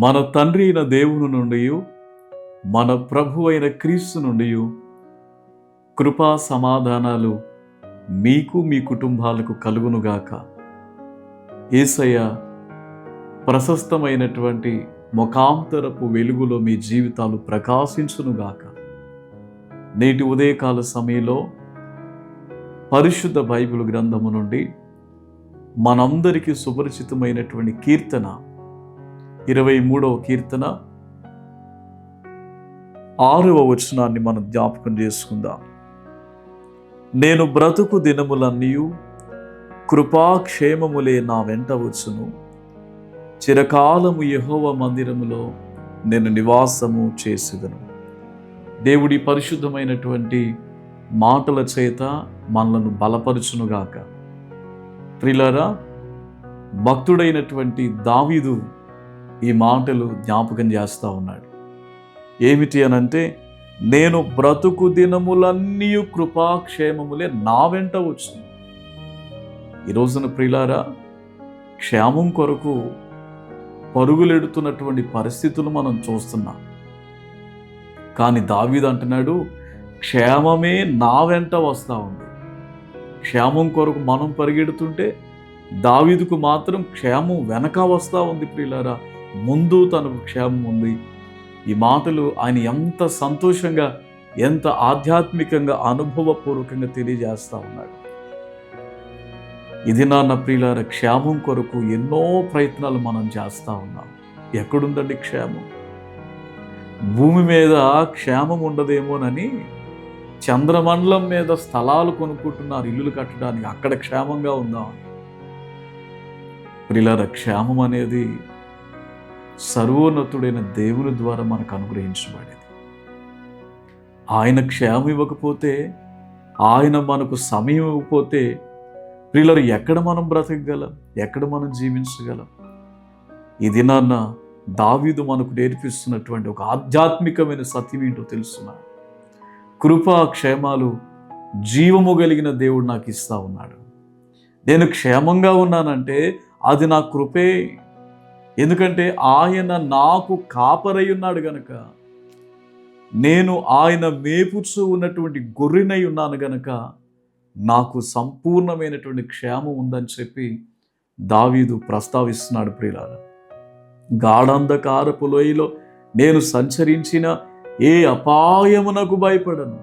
మన తండ్రి అయిన దేవుని నుండి మన ప్రభు అయిన క్రీస్తు నుండి కృపా సమాధానాలు మీకు మీ కుటుంబాలకు కలుగునుగాక. ఏసయ్య ప్రశస్తమైనటువంటి ముఖాంతరపు వెలుగులో మీ జీవితాలు ప్రకాశించునుగాక. నేటి ఉదయకాల సమయంలో పరిశుద్ధ బైబిల్ గ్రంథము నుండి మనందరికీ సుపరిచితమైనటువంటి కీర్తన ఇరవై మూడవ కీర్తన ఆరవ వచనాన్ని మనం జ్ఞాపకం చేసుకుందాం. నేను బ్రతుకు దినములన్నీ కృపాక్షేమములే నా వెంట వచ్చును. చిరకాలము యహోవ మందిరములో నేను నివాసము చేసేదను. దేవుడి పరిశుద్ధమైనటువంటి మాటల చేత మనలను బలపరుచునుగాక ప్రిలరా భక్తుడైనటువంటి దావీదు ఈ మాటలు జ్ఞాపకం చేస్తూ ఉన్నాడు. ఏమిటి అనంటే నేను బ్రతుకు దినములన్నీ కృపాక్షేమములే నా వెంట వచ్చింది ఈ రోజున ప్రియులారా క్షేమం కొరకు పరుగులెడుతున్నటువంటి పరిస్థితులు మనం చూస్తున్నాం. కానీ దావీదు అంటున్నాడు క్షేమమే నా వెంట వస్తూ ఉంది. క్షేమం కొరకు మనం పరిగెడుతుంటే దావీదుకు మాత్రం క్షేమం వెనక వస్తూ ఉంది ప్రియులారా. ముందు తనకు క్షేమం ఉంది. ఈ మాటలు ఆయన ఎంత సంతోషంగా ఎంత ఆధ్యాత్మికంగా అనుభవపూర్వకంగా తెలియజేస్తూ ఉన్నాడు. ఇది నాన్న ప్రియులార క్షేమం కొరకు ఎన్నో ప్రయత్నాలు మనం చేస్తూ ఉన్నాం. ఎక్కడుందండి క్షేమం? భూమి మీద క్షేమం ఉండదేమోనని చంద్రమండలం మీద స్థలాలు కొనుక్కుంటున్నారు ఇల్లులు కట్టడానికి. అక్కడ క్షేమంగా ఉందా ప్రియులార క్షేమం అనేది సర్వోన్నతుడైన దేవుని ద్వారా మనకు అనుగ్రహించబడేది. ఆయన క్షేమం ఇవ్వకపోతే ఆయన మనకు సమయం ఇవ్వకపోతే ప్రియులరు ఎక్కడ మనం బ్రతకగలం? ఎక్కడ మనం జీవించగలం? ఈ దినాన్న దావీదు మనకు నేర్పిస్తున్నటువంటి ఒక ఆధ్యాత్మికమైన సత్యం ఏంటో తెలుసున్నా కృపా క్షేమాలు జీవము కలిగిన దేవుడు నాకు ఇస్తా ఉన్నాడు. నేను క్షేమంగా ఉన్నానంటే అది నా కృపే ఎందుకంటే ఆయన నాకు కాపరై ఉన్నాడు గనక నేను ఆయన మేపుచూ ఉన్నటువంటి గొర్రెనై ఉన్నాను గనక నాకు సంపూర్ణమైనటువంటి క్షేమం ఉందని చెప్పి దావీదు ప్రస్తావిస్తున్నాడు ప్రియులార. గాఢంధకారపు లోయలో నేను సంచరించిన ఏ అపాయమునకు భయపడను.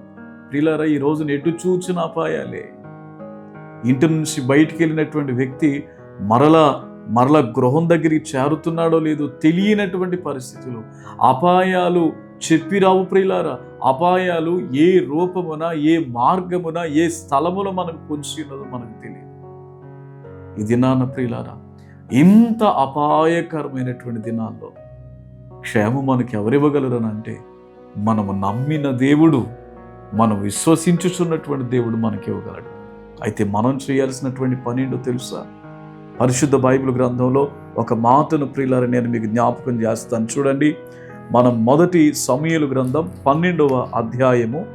ప్రియులార ఈ రోజున ఎటు చూచిన అపాయాలే. ఇంటి నుంచి బయటికి వెళ్ళినటువంటి వ్యక్తి మరలా మరల గృహం దగ్గరికి చేరుతున్నాడో లేదో తెలియనటువంటి పరిస్థితులు అపాయాలు చెప్పిరావు ప్రియులారా. అపాయాలు ఏ రూపమున ఏ మార్గమున ఏ స్థలమున మనకు పొంచి ఉన్నదో మనకు తెలియదు. ఈ దినాన ప్రియులారా ఇంత అపాయకరమైనటువంటి దినాల్లో క్షేమం మనకి ఎవరివ్వగలరనంటే మనము నమ్మిన దేవుడు మనం విశ్వసించుచున్నటువంటి దేవుడు మనకి ఇవ్వగలడు. అయితే మనం చేయాల్సినటువంటి పని ఏంటో తెలుసా? పరిశుద్ధ బైబిల్ గ్రంథంలో ఒక మాటను ప్రియులారా నేను మీకు జ్ఞాపకం చేస్తాను. చూడండి మనం మొదటి సమయలు గ్రంథం పన్నెండవ అధ్యాయము.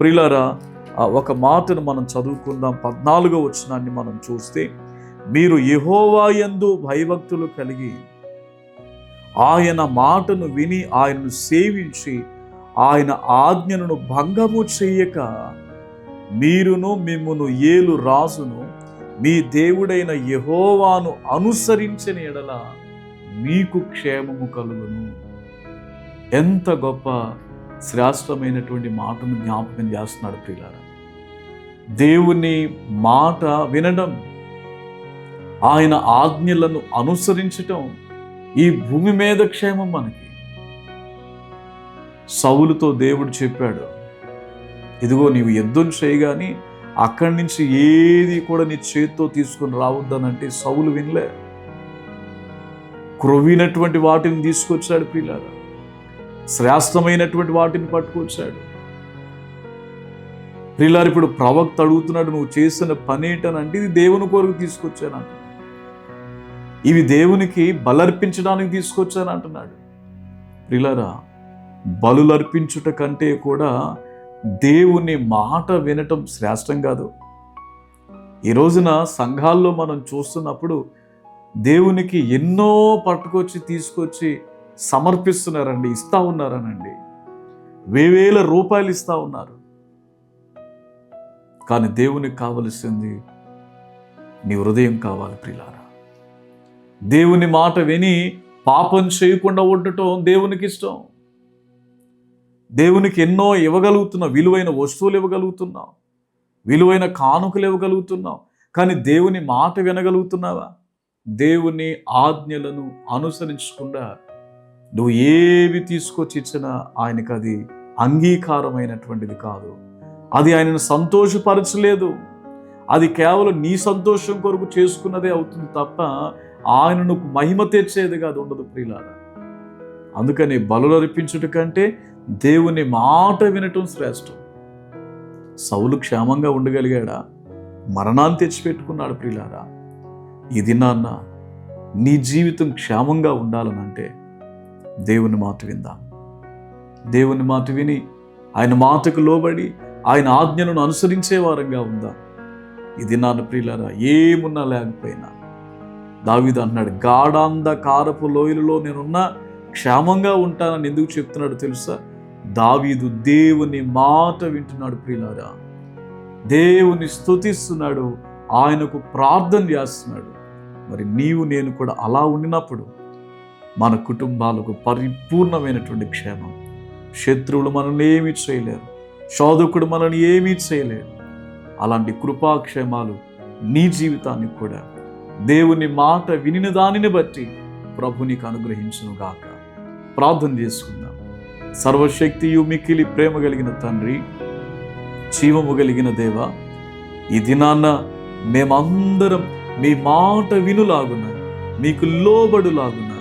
ప్రియులారా ఒక మాటను మనం చదువుకుందాం. పద్నాలుగో వచనాన్ని మనం చూస్తే మీరు యహోవాయందు భయభక్తులు కలిగి ఆయన మాటను విని ఆయనను సేవించి ఆయన ఆజ్ఞలను భంగము చెయ్యక మీరును మిమ్మును ఏలు రాజును మీ దేవుడైన యహోవాను అనుసరించిన ఎడల మీకు క్షేమము కలుగును. ఎంత గొప్ప శ్రేష్టమైనటువంటి మాటను జ్ఞాపకం చేస్తున్నాడు ప్రియులారా. దేవుని మాట వినడం ఆయన ఆజ్ఞలను అనుసరించటం ఈ భూమి మీద క్షేమం మనకి. సౌలుతో దేవుడు చెప్పాడు ఇదిగో నీవు యుద్ధం చేయగాని అక్కడి నుంచి ఏది కూడా నీ చేత్తో తీసుకొని రావద్దనంటే సౌలు వినలే. క్రొవ్వినటువంటి వాటిని తీసుకొచ్చాడు పిల్లారా శ్రేష్టమైనటువంటి వాటిని పట్టుకొచ్చాడు. ప్రిలారు ఇప్పుడు ప్రవక్త అడుగుతున్నాడు నువ్వు చేసిన పని ఏంటనంటే ఇది దేవుని కొరకు తీసుకొచ్చాను అంటున్నాడు ఇవి దేవునికి బలర్పించడానికి తీసుకొచ్చాను అంటున్నాడు ప్రిలారా బలులర్పించుట కంటే కూడా దేవుని మాట వినటం శ్రేష్టం కాదు. ఈ రోజున సంఘాల్లో మనం చూస్తున్నప్పుడు దేవునికి ఎన్నో పట్టుకొచ్చి తీసుకొచ్చి సమర్పిస్తున్నారండి ఇస్తా ఉన్నారనండి. వేవేల రూపాయలు ఇస్తా ఉన్నారు. కానీ దేవునికి కావలసింది నీ హృదయం కావాలి ప్రిలారా. దేవుని మాట విని పాపం చేయకుండా ఉండటం దేవునికి ఇష్టం దేవునికి ఎన్నో ఇవ్వగలుగుతున్నావు విలువైన వస్తువులు ఇవ్వగలుగుతున్నావు. విలువైన కానుకలు ఇవ్వగలుగుతున్నావు. కానీ దేవుని మాట వినగలుగుతున్నావా? దేవుని ఆజ్ఞలను అనుసరించకుండా నువ్వు ఏవి తీసుకొచ్చి ఇచ్చినా ఆయనకు అది అంగీకారమైనటువంటిది కాదు. అది ఆయనను సంతోషపరచలేదు. అది కేవలం నీ సంతోషం కొరకు చేసుకున్నదే అవుతుంది తప్ప ఆయనను మహిమ తెచ్చేదిగా అది ఉండదు ప్రియులారా. అందుకని బలులు అర్పించుట కంటే దేవుని మాట వినటం శ్రేష్టం. సౌలు క్షేమంగా ఉండగలిగాడా? మరణాన్ని తెచ్చిపెట్టుకున్నాడు ప్రియులారా. ఇది నాన్న నీ జీవితం క్షేమంగా ఉండాలనంటే దేవుని మాట విందాం. దేవుని మాట విని ఆయన మాటకు లోబడి ఆయన ఆజ్ఞలను అనుసరించే వారంగా ఉందా. ఇది నాన్న ప్రియులారా ఏమున్నా లేకపోయినా. దావిదు అన్నాడు గాఢాంధకారపు లోయలలో నేనున్నా క్షేమంగా ఉంటానని ఎందుకు చెప్తున్నాడు తెలుసా? దావీదు దేవుని మాట వింటున్నాడు ప్రియులారా. దేవుని స్థుతిస్తున్నాడు ఆయనకు ప్రార్థన చేస్తున్నాడు. మరి నీవు నేను కూడా అలా ఉండినప్పుడు మన కుటుంబాలకు పరిపూర్ణమైనటువంటి క్షేమం. శత్రువులు మనల్ని ఏమీ చేయలేరు శోధకుడు మనల్ని ఏమీ చేయలేరు. అలాంటి కృపాక్షేమాలు నీ జీవితానికి కూడా దేవుని మాట వినిన దానిని బట్టి ప్రభు నీకు గాక ప్రార్థన చేసుకుందాం. సర్వశక్తియు మిక్కిలి ప్రేమ కలిగిన తండ్రి జీవము కలిగిన దేవ ఈ దినాన్న మేమందరం మీ మాట వినులాగున మీకు లోబడులాగున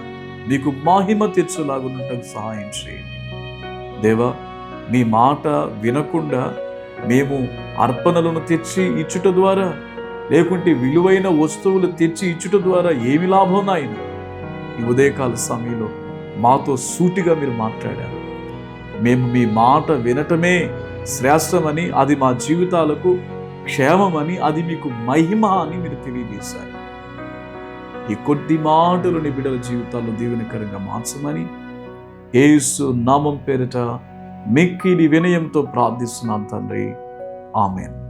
మీకు మహిమ తెచ్చులాగునటకు సహాయం చేయండి. దేవా మీ మాట వినకుండా మేము అర్పణలను తెచ్చి ఇచ్చుట ద్వారా లేకుంటే విలువైన వస్తువులు తెచ్చి ఇచ్చుట ద్వారా ఏమి లాభం నాయన? ఈ ఉదయకాల సమయంలో మాతో సూటిగా మీరు మాట్లాడారు. మేము మీ మాట వినటమే శ్రేష్టమని అది మా జీవితాలకు క్షేమమని అది మీకు మహిమ అని మీరు తెలియజేశారు. ఈ కొద్ది మాటలు నీ బిడ్డల జీవితాల్లో దీవెనకరంగా మార్చమని ఏసు నామం పేరిట మిక్కిలి వినయంతో ప్రార్థిస్తున్నాం తండ్రి. ఆమెను.